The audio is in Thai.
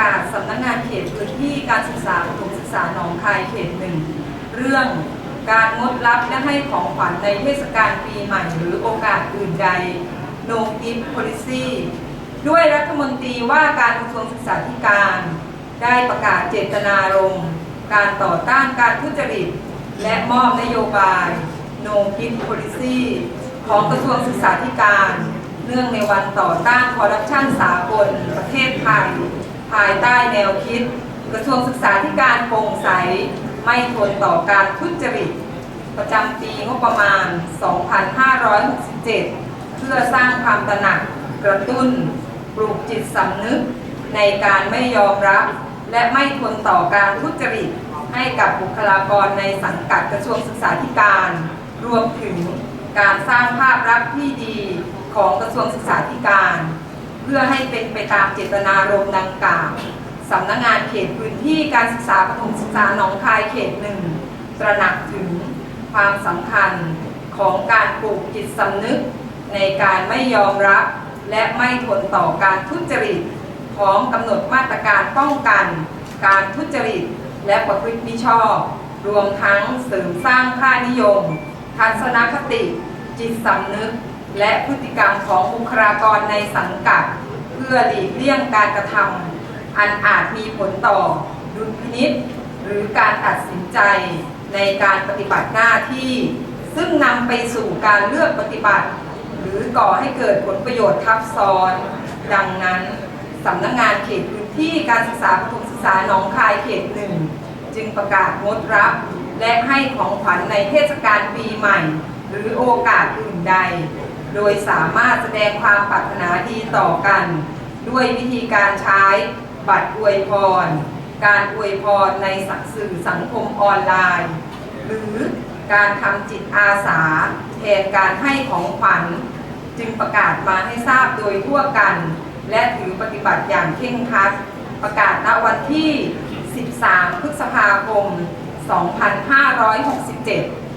กาศสำนักงานเขตพื้นที่การศึกษาประถมศึกษาหนองคายเขตหนึ่งเรื่องการงดรับและให้ของขวัญในเทศกาลปีใหม่หรือโอกาสอื่นใด no gift policy ด้วยรัฐมนตรีว่าการกระทรวงศึกษาธิการ ได้ประกาศเจตนารมณ์การต่อต้านการทุจริต และมอบนโยบาย no gift policy ของกระทรวงศึกษาธิการ เนื่องในวันต่อต้านคอร์รัปชันสากลประเทศไทย ภายใต้แนวคิด กระทรวงศึกษาธิการโปร่งใส ไม่ทนต่อการทุจริต ประจำปีงบประมาณ 2567 เพื่อสร้างความตระหนักกระตุ้น ปลูกจิตสำนึก ในการไม่ยอมรับ และไม่ทนต่อการทุจริต ให้กับบุคลากรในสังกัดกระทรวงศึกษาธิการ รวมถึงการสร้างภาพลักษณ์ที่ดีของกระทรวงศึกษาธิการ พื่อให้เป็นไปตามเจตนารมณ์ดังกล่าวสำนักงานเขตพื้นที่การศึกษาประถมศึกษาหนองคายเขตหนึ่งตระหนักถึงความสำคัญของการปลูกจิตสำนึกในการไม่ยอมรับ และไม่ทนต่อการทุจริตพร้อมกำหนดมาตรการป้องกัน การทุจริตและประพฤติมิชอบ รวมทั้งเสริมสร้างค่านิยม ทัศนคติ จิตสำนึก และพฤติกรรมของบุคลากรในสังกัด เพื่อหลีกเลี่ยงการกระทำอันอาจมีผลต่อดุลพินิษหรือการตัดสินใจในการปฏิบัติหน้าที่ ซึ่งนำไปสู่การเลือกปฏิบัติ หรือก่อให้เกิดผลประโยชน์ทับซ้อน ดังนั้นสำนักงานเขตพื้นที่การศึกษาประถมศึกษาหนองคายเขตหนึ่งจึงประกาศงดรับ และให้ของขวัญในเทศกาลปีใหม่ หรือโอกาสอื่นใด โดยสามารถแสดงความปรารถนาดีต่อกัน ด้วยวิธีการใช้บัตรอวยพร การอวยพรในสื่อสังคมออนไลน์ หรือการทำจิตอาสาแทนการให้ของขวัญ จึงประกาศมาให้ทราบโดยทั่วกัน และถือปฏิบัติอย่างเคร่งครัด ประกาศณวันที่ 13 พฤษภาคม 2567